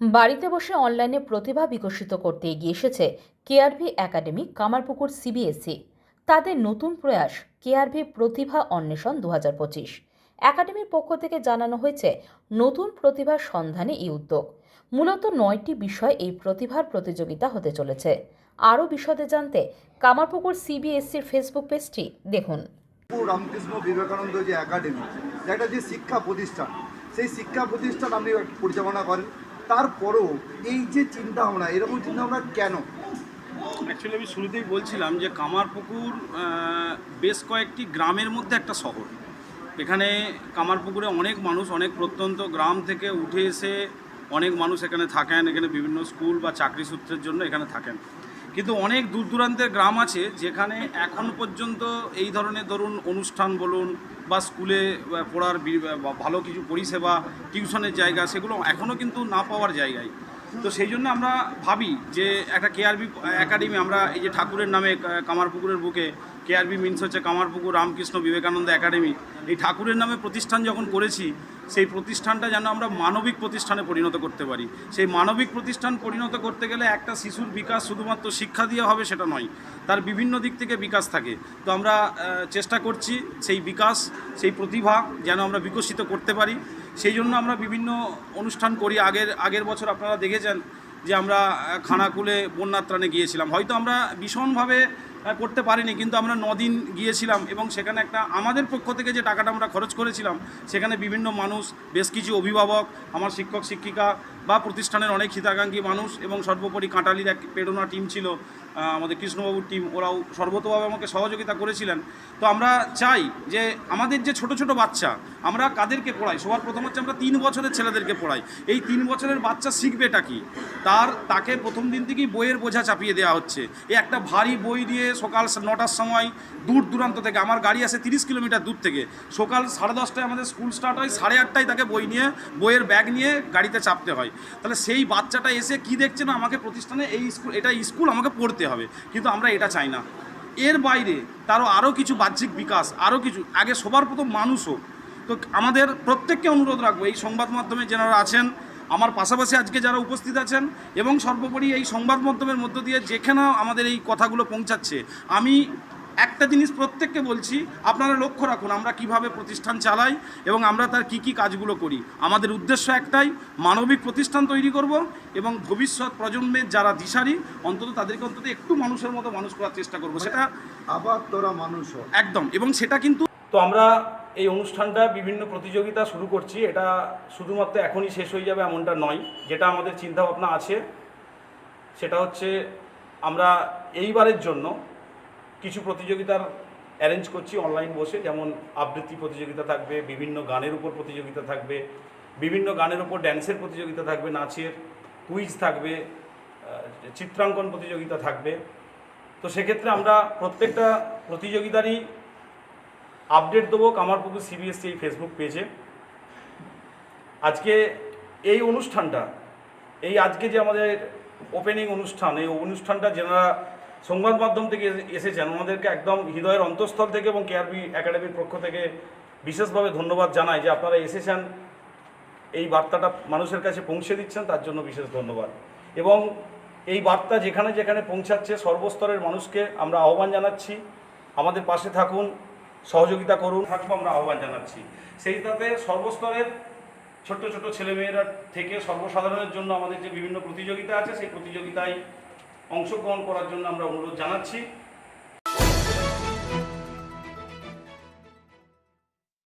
বাড়িতে বসে অনলাইনে প্রতিভা বিকশিত করতে এগিয়ে এসেছে কেআরভি একাডেমি, কামারপুকুর সিবিএসই তাদের নতুন প্রয়াস, কেআরভি প্রতিভা অন্বেষণ দু পঁচিশ। একাডেমির পক্ষ থেকে জানানো হয়েছে, নতুন প্রতিভার সন্ধানে এই উদ্যোগ। মূলত নয়টি বিষয় এই প্রতিভার প্রতিযোগিতা হতে চলেছে। আরও বিশদে জানতে কামারপুকুর সিবিএসসির ফেসবুক পেজটি দেখুন। রামকৃষ্ণ বিবেকানন্দ যে একাডেমি একটা যে শিক্ষা প্রতিষ্ঠান, সেই শিক্ষা প্রতিষ্ঠান আপনি পরিচালনা করেন। তারপরেও এই যে চিন্তা ভাবনা এরকম চিন্তা ভাবনা কেন? অ্যাকচুয়ালি আমি শুরুতেই বলছিলাম যে কামারপুকুর বেশ কয়েকটি গ্রামের মধ্যে একটা শহর। এখানে কামারপুকুরে অনেক মানুষ, অনেক প্রত্যন্ত গ্রাম থেকে উঠে এসে অনেক মানুষ এখানে থাকেন। এখানে বিভিন্ন স্কুল বা চাকরি সূত্রের জন্য এখানে থাকেন। কিন্তু অনেক দূর দূরান্তের গ্রাম আছে যেখানে এখন পর্যন্ত এই ধরনের ধরুন অনুষ্ঠান বলুন বা স্কুলে পড়ার ভালো কিছু পরিষেবা, টিউশনের জায়গা সেগুলো এখনও কিন্তু না পাওয়ার জায়গায়। তো সেই জন্য আমরা ভাবি যে একটা কেআরবি একাডেমি আমরা এই যে ঠাকুরের নামে কামারপুকুরের বুকে, কেআরবি মিনস হচ্ছে কামারপুকুর রামকৃষ্ণ বিবেকানন্দ একাডেমি, এই ঠাকুরের নামে প্রতিষ্ঠান যখন করেছি সেই প্রতিষ্ঠানটা যেন আমরা মানবিক প্রতিষ্ঠানে পরিণত করতে পারি। সেই মানবিক প্রতিষ্ঠান পরিণত করতে গেলে একটা শিশুর বিকাশ শুধুমাত্র শিক্ষা দিয়ে হবে সেটা নয়, তার বিভিন্ন দিক থেকে বিকাশ থাকে। তো আমরা চেষ্টা করছি সেই বিকাশ, সেই প্রতিভা যেন আমরা বিকশিত করতে পারি। সেই জন্য আমরা বিভিন্ন অনুষ্ঠান করি। আগের আগের বছর আপনারা দেখেছেন যে আমরা খানাকুলে বন্যার ত্রাণে গিয়েছিলাম। হয়তো আমরা ভীষণভাবে করতে পারিনি, কিন্তু আমরা নদিন গিয়েছিলাম এবং সেখানে একটা আমাদের পক্ষ থেকে যে টাকাটা আমরা খরচ করেছিলাম, সেখানে বিভিন্ন মানুষ, বেশ কিছু অভিভাবক, আমার শিক্ষক, শিক্ষিকা বা প্রতিষ্ঠানের অনেক হিতাকাঙ্ক্ষী মানুষ এবং সর্বোপরি কাঁটালির এক প্রেরণা টিম ছিল আমাদের কৃষ্ণবাবুর টিম ওরাও সর্বতভাবে আমাকে সহযোগিতা করেছিলেন। তো আমরা চাই যে আমাদের যে ছোট ছোট বাচ্চা, আমরা কাদেরকে পড়াই? সবার প্রথম হচ্ছে আমরা তিন বছরের ছেলেদেরকে পড়াই। এই তিন বছরের বাচ্চা শিখবেটা কি? তার, তাকে প্রথম দিন থেকেই বইয়ের বোঝা চাপিয়ে দেওয়া হচ্ছে। এই একটা ভারী বই দিয়ে সকাল নটার সময় দূর দূরান্ত থেকে। আমার গাড়ি আসে তিরিশ কিলোমিটার দূর থেকে। সকাল সাড়ে দশটায় আমাদের স্কুল স্টার্ট হয়, সাড়ে আটটায় তাকে বই নিয়ে, বইয়ের ব্যাগ নিয়ে গাড়িতে চাপতে হয়। তাহলে সেই বাচ্চাটা এসে কি দেখছে না, আমাকে প্রতিষ্ঠানে এই স্কুল, এটা স্কুল আমাকে পড়তে হবে। কিন্তু আমরা এটা চাই না। এর বাইরে তারও আরও কিছু বাহ্যিক বিকাশ, আরও কিছু, আগে সবার প্রথম মানুষও। তো আমাদের প্রত্যেককে অনুরোধ রাখব, এই সংবাদ মাধ্যমে যারা আছেন আমার পাশাপাশি আজকে যারা উপস্থিত আছেন এবং সর্বোপরি এই সংবাদ মাধ্যমের মধ্য দিয়ে যেখানে আমাদের এই কথাগুলো পৌঁছাচ্ছে আমি একটা জিনিস প্রত্যেককে বলছি আপনারা লক্ষ্য রাখুন আমরা কীভাবে প্রতিষ্ঠান চালাই এবং আমরা তার কি কি কাজগুলো করি। আমাদের উদ্দেশ্য একটাই মানবিক প্রতিষ্ঠান তৈরি করব এবং ভবিষ্যৎ প্রজন্মের যারা দিশারি অন্তত তাদেরকে অন্তত একটু মানুষের মতো মানুষ করার চেষ্টা করব। সেটা আবার তোরা মানুষ একদম এবং সেটা কিন্তু তো আমরা এই অনুষ্ঠানটা বিভিন্ন প্রতিযোগিতা শুরু করছি। এটা শুধুমাত্র এখনই শেষ হয়ে যাবে এমনটা নয়। যেটা আমাদের চিন্তা ভাবনা আছে, সেটা হচ্ছে আমরা এইবারের জন্য কিছু প্রতিযোগিতার অ্যারেঞ্জ করছি অনলাইন বসে। যেমন আবৃত্তি প্রতিযোগিতা থাকবে, বিভিন্ন গানের উপর প্রতিযোগিতা থাকবে, বিভিন্ন গানের উপর ড্যান্সের প্রতিযোগিতা থাকবে, নাচের কুইজ থাকবে চিত্রাঙ্কন প্রতিযোগিতা থাকবে। তো সেক্ষেত্রে আমরা প্রত্যেকটা প্রতিযোগিতারই আপডেট দেবো কামারপুকুর সিবিএসসি এই ফেসবুক পেজে আজকে এই অনুষ্ঠানটা, এই আজকে যে আমাদের ওপেনিং অনুষ্ঠান, এই অনুষ্ঠানটা যারা সংবাদ মাধ্যম থেকে এসে- এসেছেন, ওনাদেরকে একদম হৃদয়ের অন্তঃস্থল থেকে এবং কেআরবি একাডেমির পক্ষ থেকে বিশেষভাবে ধন্যবাদ জানাই যে আপনারা এসেছেন, এই বার্তাটা মানুষের কাছে পৌঁছে দিচ্ছেন, তার জন্য বিশেষ ধন্যবাদ। এবং এই বার্তা যেখানে যেখানে পৌঁছাচ্ছে, সর্বস্তরের মানুষকে আমরা আহ্বান জানাচ্ছি। আমাদের পাশে থাকুন সহযোগিতা করুন। থাকব আমরা আহ্বান জানাচ্ছি। সেই সাথে সর্বস্তরের ছোট্ট ছোট ছেলেমেয়েরা থেকে সর্বসাধারণের জন্য আমাদের যে বিভিন্ন প্রতিযোগিতা আছে, সেই প্রতিযোগিতায় অংশগ্রহণ করার জন্য আমরা অনুরোধ জানাচ্ছি।